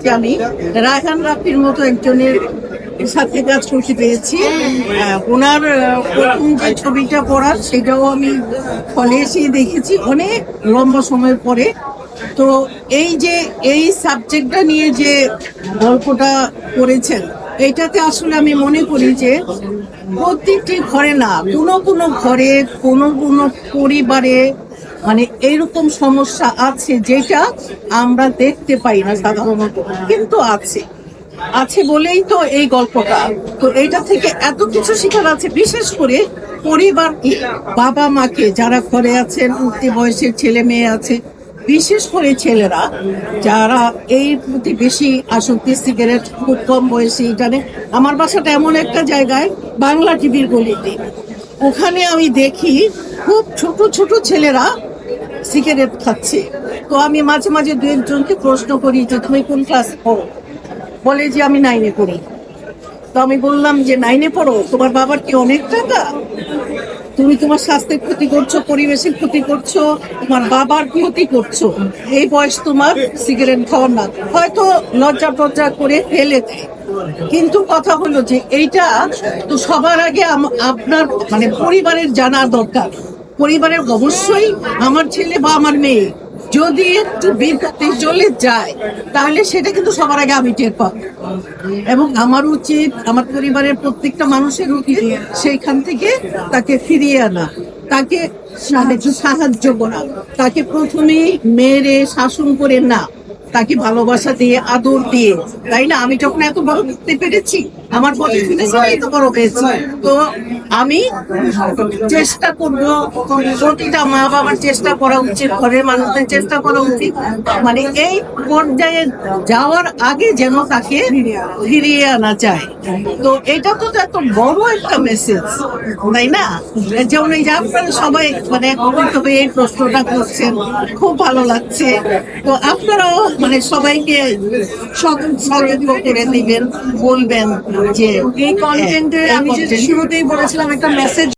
আমি রায়হান রাফির মতো একজনের সাথে কাজ করতে পেরেছি। ওনার প্রথম যে ছবিটা পড়ার সেটাও আমি ফলে এসে দেখেছি অনেক লম্বা সময়ের পরে। তো এই যে, এই সাবজেক্টটা নিয়ে যে গল্পটা করেছেন, এটাতে আসলে আমি মনে করি যে প্রত্যেকটি ঘরে না, কোনো কোনো ঘরে কোনো কোনো পরিবারে মানে এইরকম সমস্যা আছে যেটা আমরা দেখতে পাই না সাধারণত, কিন্তু আছে। আছে বলেই তো এই গল্পটা। তো এইটা থেকে এত কিছু শেখার আছে, বিশেষ করে পরিবার, বাবা মাকে যারা ঘরে আছেন, উঠতি বয়সের ছেলে মেয়ে আছে, বিশেষ করে ছেলেরা যারা এই প্রতি বেশি আসক্তি, সিগারেট, খুব কম বয়সে জানে আমার বাসাটা এমন একটা জায়গায়, বাংলা টিভির গলিতে। ওখানে আমি দেখি খুব ছোট ছোট ছেলেরা সিগারেট খাচ্ছে। তো আমি মাঝে মাঝে দু একজনকে প্রশ্ন করি, যে তুমি কোন ক্লাস পড়ো? বলে যে, আমি নাইনে পড়ি। তো আমি বললাম যে নাইনে পড়ো? তোমার বাবার কি অনেক টাকা? তুমি তোমার স্বাস্থ্যের ক্ষতি করছ, পরিবেশের ক্ষতি করছ, তোমার বাবার ক্ষতি করছ। এই বয়স তোমার সিগারেট খাওয়ার না। হয়তো লজ্জা টজ্জা করে ফেলে দেয়। কিন্তু কথা হলো যে, এইটা তো সবার আগে আপনার মানে পরিবারের জানা দরকার। পরিবারের অবশ্যই আমার ছেলে বা আমার মেয়ে যদি একটু বিপদে চলে যায়, তাহলে সেটা কিন্তু সবার আগে আমি টের পাবো। এবং আমার উচিত আমার পরিবারের প্রত্যেকটা মানুষের উচিত সেইখান থেকে তাকে ফিরিয়ে আনা, তাকে সাহায্য সাহায্য করা, তাকে প্রথমেই মেরে শাসন করে না। তাকে ভালোবাসা দিয়ে, আদর দিয়ে, তাই না? আমি যখন এত বড় করতে পেরেছি, আমার পছন্দের তো বড় হয়েছে, তো আমি চেষ্টা করব, প্রতিটা মা বাবার চেষ্টা করা উচিত, ঘরের মানুষদের চেষ্টা করা উচিত। মানে এই পর্যায়ে যাওয়ার আগে যেন তাকে ফিরিয়ে আনা যায়। তো এটা তো এত বড় একটা মেসেজ তাই না? যেমন এই যে আপনারা সবাই মানে এই প্রশ্নটা করছেন, খুব ভালো লাগছে। তো আপনারাও মানে সবাইকে সহযোগিতা করে দিবেন বলবেন যে এই কন্টেন্টে আমি যে শুরুতেই বলেছিলাম একটা মেসেজ